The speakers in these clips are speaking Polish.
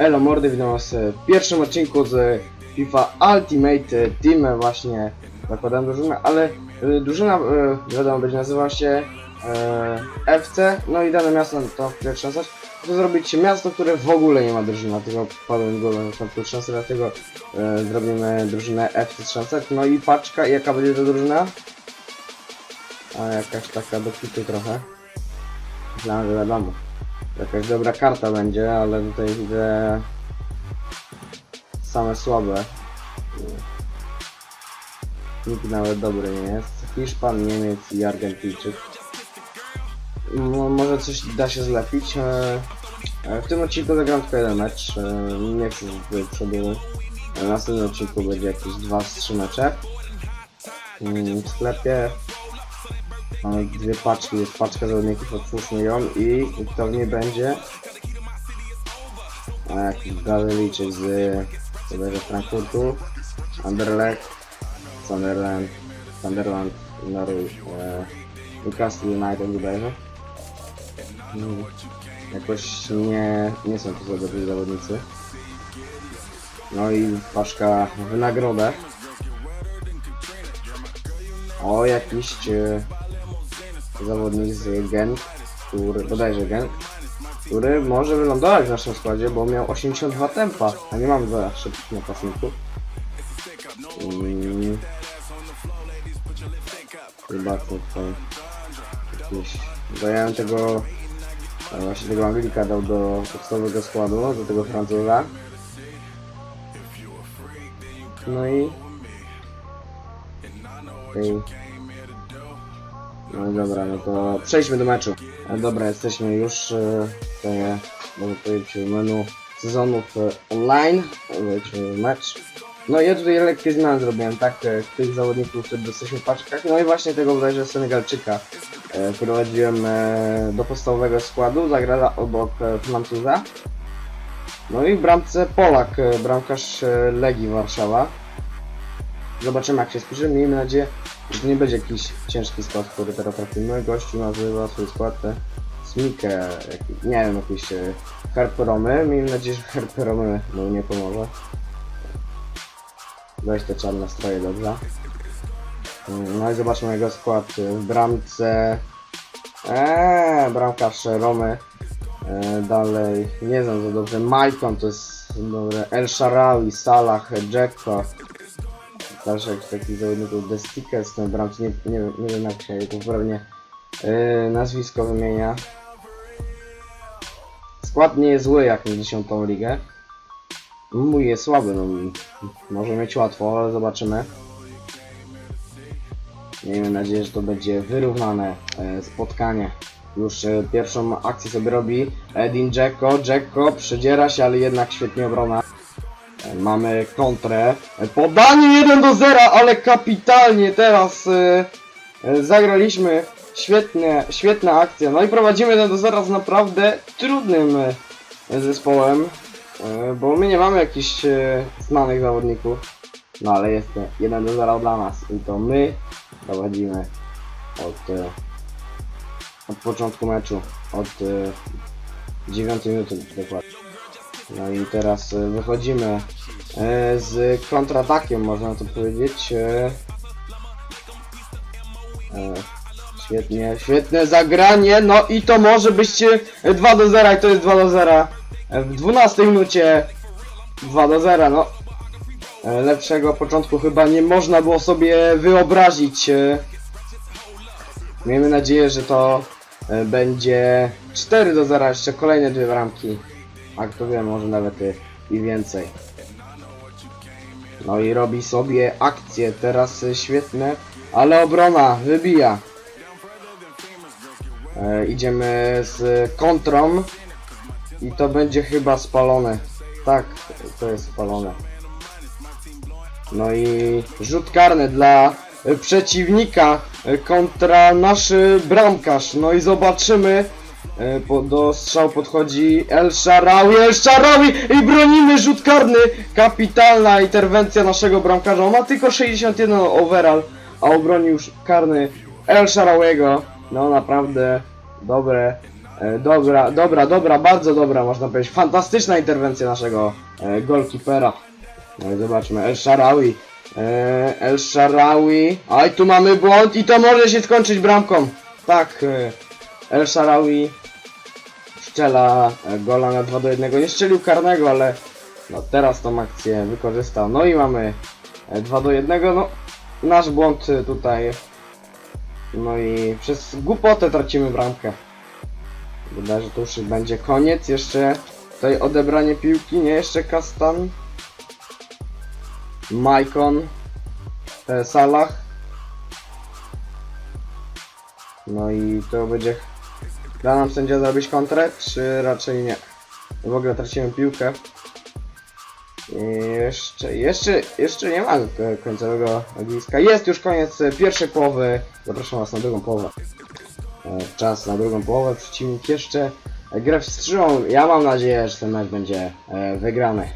Elo mordy, witam was w pierwszym odcinku z FIFA Ultimate Team właśnie zakładam drużynę, ale y, drużyna y, wiadomo będzie nazywała się y, FC, no i dane miasto to które trzęsać, to zrobić miasto, które w ogóle nie ma drużyny, dlatego padłem go na początku trzęsy, dlatego y, zrobimy drużynę FC trzęsać, no i paczka, jaka będzie to drużyna? A jakaś taka do kitu trochę. Myślałem, że wiadomo. Jakaś dobra karta będzie, ale tutaj widzę same słabe. Nikt nawet dobry nie jest. Hiszpan, Niemiec i Argentyjczyk. Mo- może coś da się zlepić. E, e, w tym odcinku zagram tylko jeden mecz. E, nie chcę zbyt przedłużać. W następnym odcinku będzie jakieś 2-3 mecze. Mm, W sklepie Mamy dwie paczki, jest paczka zawodników, otwórzmy ją i kto w niej będzie? A jakiś Gazeliczek z bodajże Frankfurtu, Anderlecht, Sunderland, Sunderland, Norwich, e, Newcastle United bodajże. Mm, Jakoś nie, nie są to za dobrzy zawodnicy. No i paczka w nagrodę. O, jakiś e, zawodnik z Gent, który, bodajże Gent, który może wylądować w naszym składzie, bo miał 82 tempa, a nie mam za szybkich napastników. Mm. Chyba tutaj jakieś... Dałem tego... a Właśnie tego Anglika dał do podstawowego składu, do tego Francuza. No i... Okej. No dobra, no to przejdźmy do meczu. E, dobra, jesteśmy już e, można powiedzieć, w menu sezonów e, online. Wejdźmy w mecz. No ja tutaj lekkie zmiany zrobiłem, tak, tych zawodników, którzy dostaliśmy w paczkach. No i właśnie tego bodajże Senegalczyka prowadziłem e, do podstawowego składu, zagrała obok Francuza. No i w bramce Polak, bramkarz Legii Warszawa. Zobaczymy jak się spisze, miejmy nadzieję, że to nie będzie jakiś ciężki skład, który teraz trafimy. Gościu nazywa swój skład e, Smikę, nie wiem, jakieś e, Herperomy. Miejmy nadzieję, że Herperomy mu nie pomoże. Weź te czarne stroje, dobrze. Mm, No i zobaczmy jego skład e, w bramce. Eee, bramkarz Romy. E, dalej, nie znam za dobrze. Maicon to jest dobre. El Sharawi, Salah, Jacko. Też jakiś taki zawodników The Stickers na bramce, nie, nie, nie wiem jak się jego poprawnie yy, nazwisko wymienia. Skład nie jest zły jak na 10 ligę. Mój jest słaby, no może mieć łatwo, ale zobaczymy. Miejmy nadzieję, że to będzie wyrównane e, spotkanie. Już e, pierwszą akcję sobie robi Edin Dzeko. Dzeko przedziera się, ale jednak świetnie obrona. Mamy kontrę. Podanie 1 do 0, ale kapitalnie teraz e, e, zagraliśmy. Świetnie, świetna akcja. No i prowadzimy 1 do 0 z naprawdę trudnym e, zespołem. Bo my nie mamy jakichś znanych zawodników. No ale jest to 1 do 0 dla nas. I to my prowadzimy od, od początku meczu. Od e, 9 minuty dokładnie. No i teraz e, wychodzimy e, z kontratakiem, można to powiedzieć. E, Świetnie, świetne zagranie, no i to może być e, 2 do 0 i to jest 2 do 0. E, W 12 minucie 2 do 0, no. Lepszego początku chyba nie można było sobie wyobrazić. Miejmy nadzieję, że to będzie 4 do 0, jeszcze kolejne dwie bramki. A kto wie, może nawet y, i więcej. No i robi sobie akcje, teraz y, świetne, ale obrona wybija. E, idziemy z kontrą i to będzie chyba spalone. Tak, to jest spalone. No i rzut karny dla y, przeciwnika kontra nasz bramkarz. No i zobaczymy. E, Po, do strzału podchodzi El Sharawi, El Sharawi i bronimy rzut karny. Kapitalna interwencja naszego bramkarza. On ma tylko 61 overall, a obronił karny El Sharawiego. No naprawdę dobre E, dobra, dobra, dobra, bardzo dobra, można powiedzieć. Fantastyczna interwencja naszego e, golkipera. No i zobaczmy, El Sharawi. E, El Sharawi. Aj, tu mamy błąd i to może się skończyć bramką. Tak, e, El Sharawi strzela e, gola na 2 do 1. Nie strzelił karnego, ale no teraz tą akcję wykorzystał. No i mamy e, 2 do 1. No, nasz błąd e, tutaj. No i przez głupotę tracimy bramkę. Wydaje, że to już będzie koniec. Jeszcze tutaj odebranie piłki, nie jeszcze Kastan. Maicon. E, Salah. No i to będzie... Da nam sędzia zrobić kontrę, czy raczej nie? W ogóle tracimy piłkę. I jeszcze, jeszcze, jeszcze nie ma końcowego ogniska. Jest już koniec pierwszej połowy. Zapraszam Was na drugą połowę. E, Czas na drugą połowę. Przeciwnik jeszcze gra wstrzymał. Ja mam nadzieję, że ten mecz będzie e, wygrany.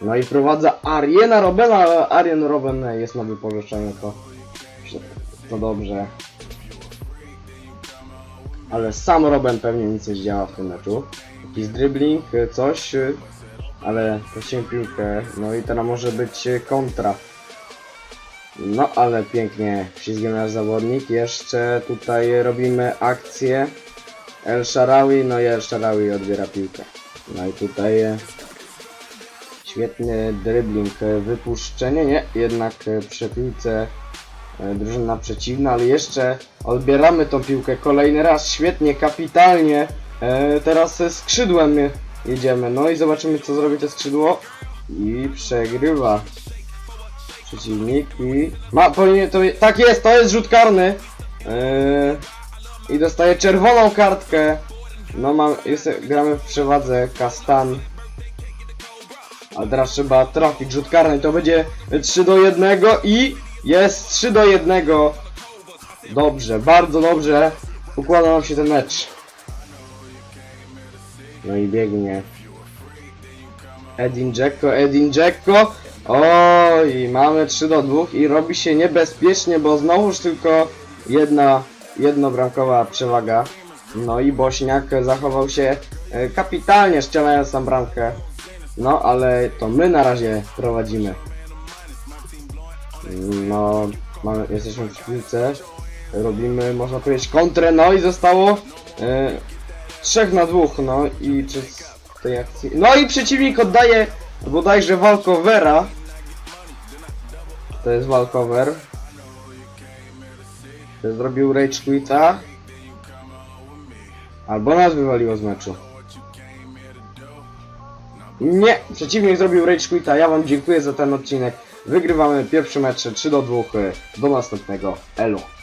No i prowadza Ariena Robena, Arien Robben jest na wypożyczeniu, to, to dobrze. Ale sam Robben pewnie nic nie zdziała w tym meczu. Jakiś dribbling, e, coś, e, ale prosiłem piłkę. No i teraz może być e, kontra. No ale pięknie ślizgiem nasz zawodnik. Jeszcze tutaj robimy akcję. El Sharawi, no i El Sharawi odbiera piłkę. No i tutaj świetny dribbling, wypuszczenie, nie, jednak przy piłce drużyna przeciwna, ale jeszcze odbieramy tą piłkę kolejny raz, świetnie, kapitalnie. E, teraz skrzydłem e, jedziemy, no i zobaczymy co zrobi to skrzydło. I przegrywa przeciwnik i ma powinien to tak jest, to jest rzut karny. Yy, i dostaje czerwoną kartkę. No mam, jest, gramy w przewadze Kastan. Ale teraz trzeba trafić rzut karny. To będzie 3 do 1 i jest 3 do 1 dobrze, bardzo dobrze układa nam się ten mecz no i biegnie Edin Dzeko, Edin Dzeko. Oj, mamy 3 do 2 i robi się niebezpiecznie, bo znowuż tylko jedna jednobramkowa przewaga. No i Bośniak zachował się e, kapitalnie, strzelając tam bramkę. No, ale to my na razie prowadzimy. No, mamy, jesteśmy przy piłce. Robimy, można powiedzieć, kontrę, no i zostało e, 3 na 2, no i czy z tej akcji... No i przeciwnik oddaje bodajże walkowera. To jest walkover. Zrobił rage quita. Albo nas wywaliło z meczu. Nie, przeciwnik zrobił rage quita. Ja wam dziękuję za ten odcinek. Wygrywamy pierwszy mecz 3 do 2. Do następnego. Elo.